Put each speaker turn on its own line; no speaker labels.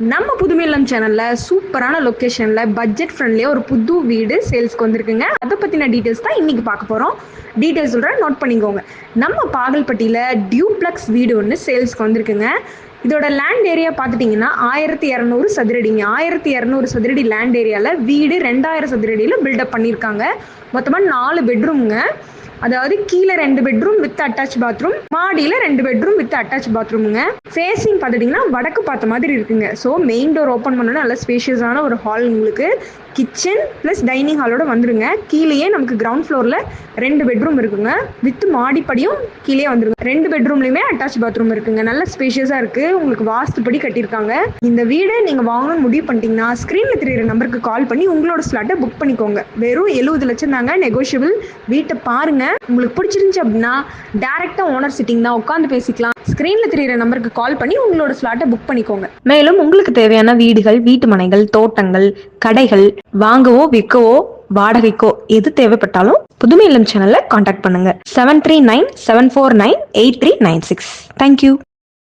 நம்ம புதுமையிலம் சேனல்ல சூப்பரான லொக்கேஷன்ல பட்ஜெட் ஃப்ரெண்ட்லியா ஒரு புது வீடு சேல்ஸ்க்கு வந்திருக்குங்க. அதை பத்தின டீடைல்ஸ் தான் இன்னைக்கு பார்க்க போறோம். டீடைல்ஸ் சொல்றேன் நோட் பண்ணிக்கோங்க. நம்ம பாகல்பட்டியில டியூப்ளக்ஸ் வீடு ஒன்று சேல்ஸ்க்கு வந்திருக்குங்க. இதோட லேண்ட் ஏரியா பார்த்துட்டிங்கன்னா ஆயிரத்தி இரநூறு சதுரடிங்க. ஆயிரத்தி இரநூறு சதுரடி லேண்ட் ஏரியாவில் வீடு ரெண்டாயிரம் சதுரடியில் பில்டப் பண்ணியிருக்காங்க. மொத்தமாக நாலு பெட்ரூம்ங்க அதாவது கீழே ரெண்டு பெட்ரூம் வித் அட்டாச் பாத்ரூம் மாடியில் ரெண்டு பெட்ரூம் வித் அட்டாச் பாத்ரூமுங்க ஃபேஸிங் பார்த்துட்டிங்கன்னா வடக்கு பார்த்த மாதிரி இருக்குங்க. ஸோ மெயின் டோர் ஓப்பன் பண்ணோன்னா நல்ல ஸ்பேஷியஸான ஒரு ஹால் உங்களுக்கு. கிச்சன் ப்ளஸ் டைனிங் ஹாலோட வந்துருங்க. கீழேயே நமக்கு கிரவுண்ட் ஃப்ளோரில் ரெண்டு பெட்ரூம் இருக்குங்க. வித் மாடிப்படியும் கீழே வந்துருங்க. ரெண்டு பெட்ரூம்லையுமே அட்டாச் பாத்ரூம் இருக்குங்க. நல்ல ஸ்பேஷியஸாக இருக்குது உங்களுக்கு வாஸ்துப்படி கட்டியிருக்காங்க. இந்த வீடு நீங்கள் வாங்கணும்னு முடிவு பண்ணிட்டீங்கன்னா ஸ்க்ரீனில் தெரியுற நம்பருக்கு கால் பண்ணி உங்களோட ஸ்லாட்டை புக் பண்ணிக்கோங்க. வெறும் எழுபது லட்சம் தாங்க நெகோஷியபிள் வீட்டை பாருங்க. உங்களுக்கு பிடிச்சிருந்துச்சு அப்படின்னா டேரெக்டாக ஓனர் சிட்டிங் தான் உட்காந்து பேசிக்கலாம். ஸ்க்ரீனில் தெரியுற நம்பருக்கு கால் பண்ணி உங்களோட ஸ்லாட்டை புக் பண்ணிக்கோங்க.
மேலும் உங்களுக்கு தேவையான வீடுகள் வீட்டு மனைகள் தோட்டங்கள் கடைகள் வாங்கவோ விற்கவோ வாடகைக்கோ எது தேவைப்பட்டாலும் புதுமை இல்லம் சேனல்ல காண்டாக்ட் பண்ணுங்க. Seven three nine seven four nine eight three nine six thank you